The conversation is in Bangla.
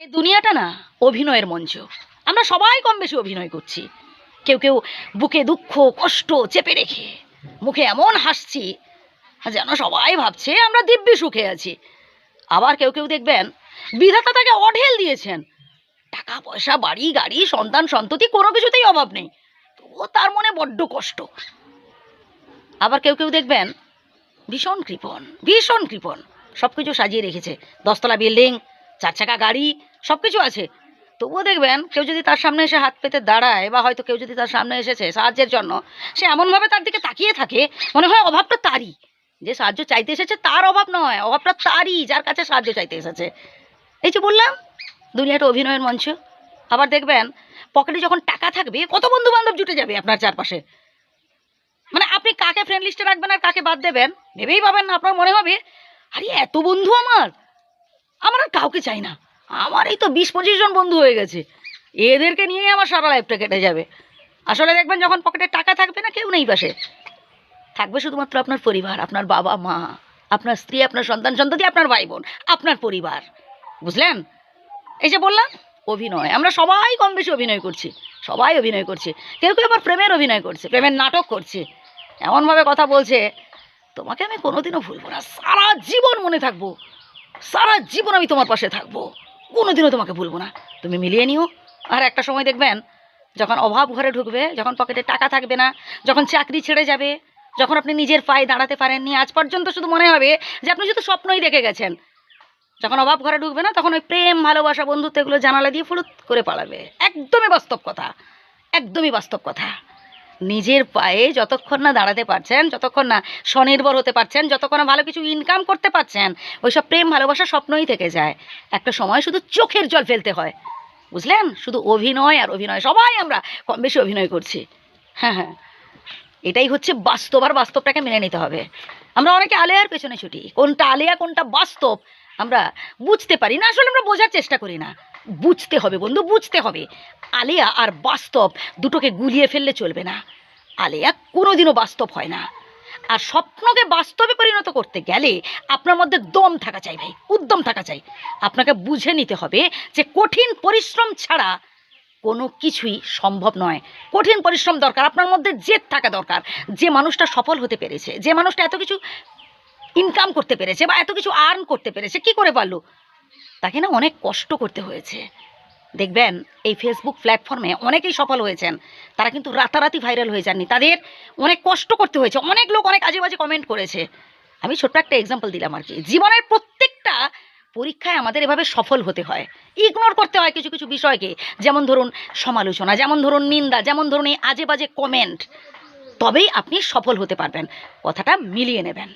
এই দুনিয়াটা না অভিনয়ের মঞ্চ। আমরা সবাই কম বেশি অভিনয় করছি। কেউ কেউ বুকে দুঃখ, কষ্ট চেপে রেখে মুখে এমন হাসছি, যেন সবাই ভাবছে আমরা দিব্যি সুখে আছি। আবার কেউ কেউ দেখবেন বিধাতা তাকে অঢেল দিয়েছেন। টাকা, পয়সা, বাড়ি, গাড়ি, সন্তান, সন্ততি কোনো কিছুতেই অভাব নেই। তবুও তার মনে বড্ড কষ্ট। আবার কেউ কেউ দেখবেন ভীষণ কৃপণ ভীষণ কৃপণ। সব কিছু সাজিয়ে রেখেছে। দশতলা বিল্ডিং চার চাকা গাড়ি সব কিছু আছে। তবুও দেখবেন, কেউ যদি তার সামনে এসে হাত পেতে দাঁড়ায় বা হয়তো কেউ যদি তার সামনে এসেছে সাহায্যের জন্য, সে এমনভাবে তার দিকে তাকিয়ে থাকে, মনে হয় অভাবটা তারই। যে সাহায্য চাইতে এসেছে তার অভাব নয়, অভাবটা তারই, যার কাছে সাহায্য চাইতে এসেছে। এই যে বললাম, দুনিয়াটা অভিনয়ের মঞ্চ। আবার দেখবেন, পকেটে যখন টাকা থাকবে, কত বন্ধু বান্ধব জুটে যাবে আপনার চারপাশে। মানে আপনি কাকে ফ্রেন্ড লিস্টে রাখবেন আর কাকে বাদ দেবেন, ভেবেই পাবেন না। আপনার মনে হবে, আরে এত বন্ধু আমার! আমার আর কাউকে চাই না। আমার এই তো বিশ পঁচিশ জন বন্ধু হয়ে গেছে। এদেরকে নিয়েই আমার সারা লাইফটা কেটে যাবে। আসলে দেখবেন যখন পকেটে টাকা থাকবে না, কেউ নেই পাশে। থাকবে শুধুমাত্র আপনার পরিবার, আপনার বাবা মা, আপনার স্ত্রী, আপনার সন্তান সন্ততি, আপনার ভাই বোন, আপনার পরিবার। বুঝলেন? এই যে বললাম, অভিনয়। আমরা সবাই কম বেশি অভিনয় করছি। সবাই অভিনয় করছে। কেউ কেউ আবার প্রেমের অভিনয় করছে, প্রেমের নাটক করছে। এমনভাবে কথা বলছে, তোমাকে আমি কোনোদিনও ভুলবো না। সারা জীবন মনে থাকব। সারা জীবন আমি তোমার পাশে থাকব। কোনোদিনও তোমাকে ভুলবো না। তুমি মিলিয়ে নিও। আর একটা সময় দেখবেন, যখন অভাব ঘরে ঢুকবে, যখন পকেটে টাকা থাকবে না, যখন চাকরি ছেড়ে যাবে, যখন আপনি নিজের পায়ে দাঁড়াতে পারেননি, আজ পর্যন্ত শুধু মনে হবে যে আপনি শুধু স্বপ্নই দেখে গেছেন। যখন অভাব ঘরে ঢুকবে না, তখন ওই প্রেম, ভালোবাসা, বন্ধুত্ব এগুলো জানালা দিয়ে ফুলুত করে পালাবে। একদমই বাস্তব কথা। একদমই বাস্তব কথা। নিজের পায়ে যতক্ষণ না দাঁড়াতে পারছেন, যতক্ষণ না স্বনির্ভর হতে পারছেন, যতক্ষণ না ভালো কিছু ইনকাম করতে পারছেন, ওইসব প্রেম, ভালোবাসা স্বপ্নই থেকে যায়। একটা সময় শুধু চোখের জল ফেলতে হয়। বুঝলেন? শুধু অভিনয় আর অভিনয়, সবাই আমরা কম বেশি অভিনয় করছি। হ্যাঁ হ্যাঁ। এটাই হচ্ছে বাস্তব আর বাস্তবটাকে মেনে নিতে হবে। আমরা অনেকে আলেয়ার পেছনে ছুটি। কোনটা আলেয়া, কোনটা বাস্তব, আমরা বুঝতে পারি না। আসলে আমরা বোঝার চেষ্টা করি না। বুঝতে হবে বন্ধু, বুঝতে হবে। আলেয়া আর বাস্তব দুটোকে গুলিয়ে ফেললে চলবে না। আলেয়া কোনোদিনও বাস্তব হয় না। আর স্বপ্নকে বাস্তবে পরিণত করতে গেলে আপনার মধ্যে দম থাকা চাই ভাই, উদ্যম থাকা চাই। আপনাকে বুঝে নিতে হবে যে কঠিন পরিশ্রম ছাড়া কোনো কিছুই সম্ভব নয়। কঠিন পরিশ্রম দরকার, আপনার মধ্যে জেদ থাকা দরকার। যে মানুষটা সফল হতে পেরেছে, যে মানুষটা এত কিছু ইনকাম করতে পেরেছে বা এত কিছু আর্ন করতে পেরেছে, কি করে পারল? তাকে না অনেক কষ্ট করতে হয়েছে। দেখবেন, এই ফেসবুক প্ল্যাটফর্মে অনেকেই সফল হয়েছেন। তারা কিন্তু রাতারাতি ভাইরাল হয়ে যাননি। তাদের অনেক কষ্ট করতে হয়েছে। অনেক লোক অনেক আজে বাজে কমেন্ট করেছে। আমি ছোট্ট একটা এক্সাম্পল দিলাম আর কি। জীবনের প্রত্যেকটা পরীক্ষায় আমাদের এভাবে সফল হতে হয়। ইগনোর করতে হয় কিছু কিছু বিষয়কে। যেমন ধরুন, সমালোচনা, যেমন ধরুন, নিন্দা, যেমন ধরুন, এই আজে বাজে কমেন্ট তবেই আপনি সফল হতে পারবেন। কথাটা মিলিয়ে নেবেন।